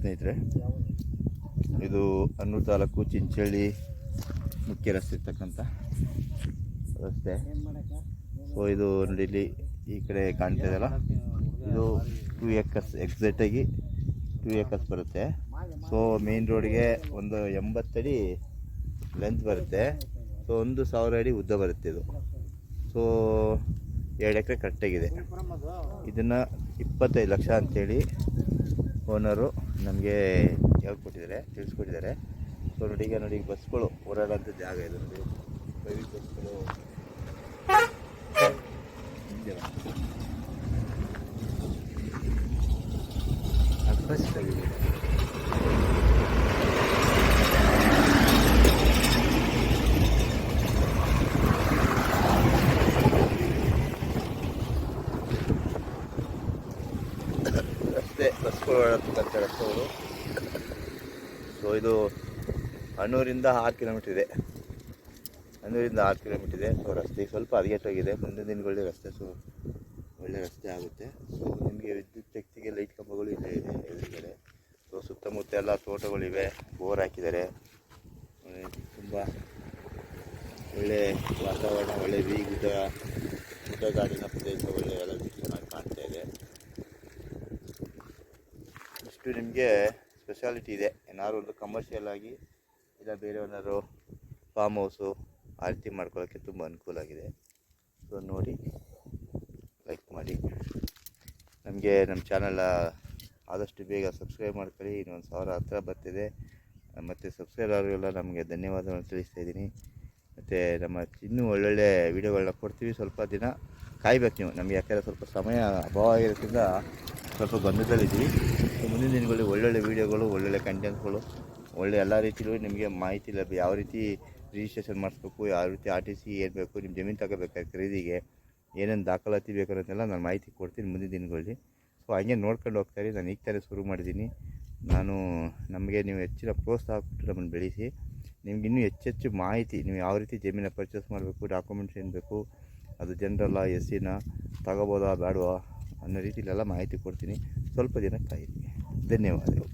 ಸ್ನೇಹಿತರೆ, ಇದು ಅನ್ನೂರು ತಾಲೂಕು ಚಿಂಚಳ್ಳಿ ಮುಖ್ಯ ರಸ್ತೆ ಇರ್ತಕ್ಕಂಥ ರಸ್ತೆ. ಸೊ ಇದು ನೋಡಿ ಈ ಕಡೆ ಕಾಣ್ತಾ ಇದೆಯಲ್ಲ? ಇದು ಟೂ ಎಕರ್ಸ್ ಎಕ್ಸಾಕ್ಟಾಗಿ ಟೂ ಏಕರ್ಸ್ ಬರುತ್ತೆ. ಸೊ ಮೇನ್ ರೋಡ್ಗೆ ಒಂದು ಎಂಬತ್ತಡಿ ಲೆಂತ್ ಬರುತ್ತೆ. ಸೊ ಒಂದು ಸಾವಿರ ಅಡಿ ಉದ್ದ ಬರುತ್ತೆ ಇದು. ಸೊ ಎರಡು ಎಕರೆ ಕರೆಕ್ಟಾಗಿದೆ ಇದನ್ನು ಇಪ್ಪತ್ತೈದು ಲಕ್ಷ ಅಂತೇಳಿ ಓನರು ನಮಗೆ ಹೇಳ್ಕೊಟ್ಟಿದ್ದಾರೆ, ತಿಳಿಸ್ಕೊಟ್ಟಿದ್ದಾರೆ. ಸೊ ನೋಡಿ ಈಗ ನೋಡಿ, ಬಸ್ಗಳು ಓಡಾಡೋಂಥ ಜಾಗ ಇದೆ ನೋಡಿ. ಪ್ರೈವೇಟ್ ಬಸ್ಗಳು. ಇದೆಯಲ್ಲ. ರಸ್ತೆ ಬಸ್ಗಳು ಓಡಾಡ್ತಕ್ಕಂಥ ರಸ್ತೆಗಳು ಸೊ ಇದು ಹಣ್ಣೂರಿಂದ ಆರು ಕಿಲೋಮೀಟ್ರ್ ಇದೆ. ಹಣ್ಣೂರಿಂದ ಆರು ಕಿಲೋಮೀಟ್ರ್ ಇದೆ. ಸೊ ರಸ್ತೆ ಸ್ವಲ್ಪ ಹದಗೆಟ್ಟೋಗಿದೆ. ಮುಂದಿನ ದಿನಗಳಲ್ಲಿ ರಸ್ತೆ ಸೊ, ಒಳ್ಳೆ ರಸ್ತೆ ಆಗುತ್ತೆ. ಸೊ ನಿಮಗೆ ವಿದ್ಯುತ್ ಶಕ್ತಿಗೆ ಲೈಟ್ ಕಂಬಗಳು ಇಲ್ಲೇ ಇದೆ ಎದುರುಗಡೆ ಸೊ ಸುತ್ತಮುತ್ತ ಎಲ್ಲ ತೋಟಗಳಿವೆ. ಬೋರ್ ಹಾಕಿದ್ದಾರೆ. ತುಂಬ ಒಳ್ಳೆ ವಾತಾವರಣ, ಒಳ್ಳೆ ವೀಗ ಗುಡ್ಡ, ಗುಡ್ಡಗಾಡಿನ ಪ್ರದೇಶ ಒಳ್ಳೆ ಎಲ್ಲ ಚೆನ್ನಾಗಿ ಕಾಣ್ತಾ ಇದೆ ಇಷ್ಟು ನಿಮಗೆ ಸ್ಪೆಷಾಲಿಟಿ ಇದೆ. ಏನಾದ್ರು ಒಂದು ಕಮರ್ಷಿಯಲ್ ಆಗಿ ಇಲ್ಲ ಬೇರೆ ಏನಾದ್ರು ಫಾರ್ಮ್ ಹೌಸು ಆ ರೀತಿ ಮಾಡ್ಕೊಳ್ಳೋಕ್ಕೆ ತುಂಬ ಅನುಕೂಲ ಆಗಿದೆ. ಸೊ ನೋಡಿ ಲೈಕ್ ಮಾಡಿ. ನಮಗೆ ನಮ್ಮ ಚಾನಲ್ ಆದಷ್ಟು ಬೇಗ ಸಬ್ಸ್ಕ್ರೈಬ್ ಮಾಡ್ಕೊಳ್ಳಿ. ಇನ್ನೊಂದು ಸಾವಿರ ಹತ್ರ ಬರ್ತಿದೆ. ಮತ್ತು ಸಬ್ಸ್ಕ್ರೈಬ್ ಎಲ್ಲ ನಮಗೆ ಧನ್ಯವಾದಗಳನ್ನು ತಿಳಿಸ್ತಾ ಇದ್ದೀನಿ. ಮತ್ತು ನಮ್ಮ ಇನ್ನೂ ಒಳ್ಳೊಳ್ಳೆ ವೀಡಿಯೋಗಳನ್ನ ಕೊಡ್ತೀವಿ ಸ್ವಲ್ಪ ದಿನ. ಕಾಯ್ಬೇಕು ನೀವು. ನಮಗೆ ಯಾಕೆಂದರೆ ಸ್ವಲ್ಪ ಸಮಯ ಅಭಾವ ಆಗಿರೋದ್ರಿಂದ ಸ್ವಲ್ಪ ಗೊಂದಲದಲ್ಲಿದ್ದೀವಿ ಸೊ ಮುಂದಿನ ದಿನಗಳಲ್ಲಿ ಒಳ್ಳೊಳ್ಳೆ ವೀಡಿಯೋಗಳು, ಒಳ್ಳೊಳ್ಳೆ ಕಂಟೆಂಟ್ಗಳು ಒಳ್ಳೆ ಎಲ್ಲ ರೀತಿಯಲ್ಲೂ ನಿಮಗೆ ಮಾಹಿತಿ ಲಭ್ಯ. ಯಾವ ರೀತಿ ರಿಜಿಸ್ಟ್ರೇಷನ್ ಮಾಡಿಸ್ಬೇಕು, ಯಾವ ರೀತಿ ಆರ್ ಟಿ ಸಿ ಏನು ನಿಮ್ಮ ಜಮೀನು ತಗೋಬೇಕಾದ್ರೆ ಖರೀದಿಗೆ ಏನೇನು ದಾಖಲಾತಿ ಬೇಕು ನಾನು ಮಾಹಿತಿ ಕೊಡ್ತೀನಿ ಮುಂದಿನ ದಿನಗಳಲ್ಲಿ. ಸೊ ಹಂಗೆ ನೋಡ್ಕೊಂಡು ಹೋಗ್ತಾರೆ ನಾನು ಈಗ ತಾನೇ ಶುರು ಮಾಡಿದ್ದೀನಿ. ನಾನು ನಮಗೆ ನೀವು ಹೆಚ್ಚಿನ ಪ್ರೋತ್ಸಾಹ ಕೊಟ್ಟು ನಮ್ಮನ್ನು ಬೆಳೆಸಿ, ನಿಮ್ಗೆ ಇನ್ನೂ ಹೆಚ್ಚೆಚ್ಚು ಮಾಹಿತಿ, ನೀವು ಯಾವ ರೀತಿ ಜಮೀನ ಪರ್ಚೇಸ್ ಮಾಡಬೇಕು ಡಾಕ್ಯುಮೆಂಟ್ಸ್ ಏನು ಬೇಕು, ಅದು ಜನರಲ್ಲ ಎಸ್ ಸಿನ ತಗೋಬೋದಾ, ಬೇಡವಾ ಅನ್ನೋ ರೀತಿಲೆಲ್ಲ ಮಾಹಿತಿ ಕೊಡ್ತೀನಿ. ಸ್ವಲ್ಪ ದಿನ ಕಾಯಿರಿ. ధన్యవాదాలు.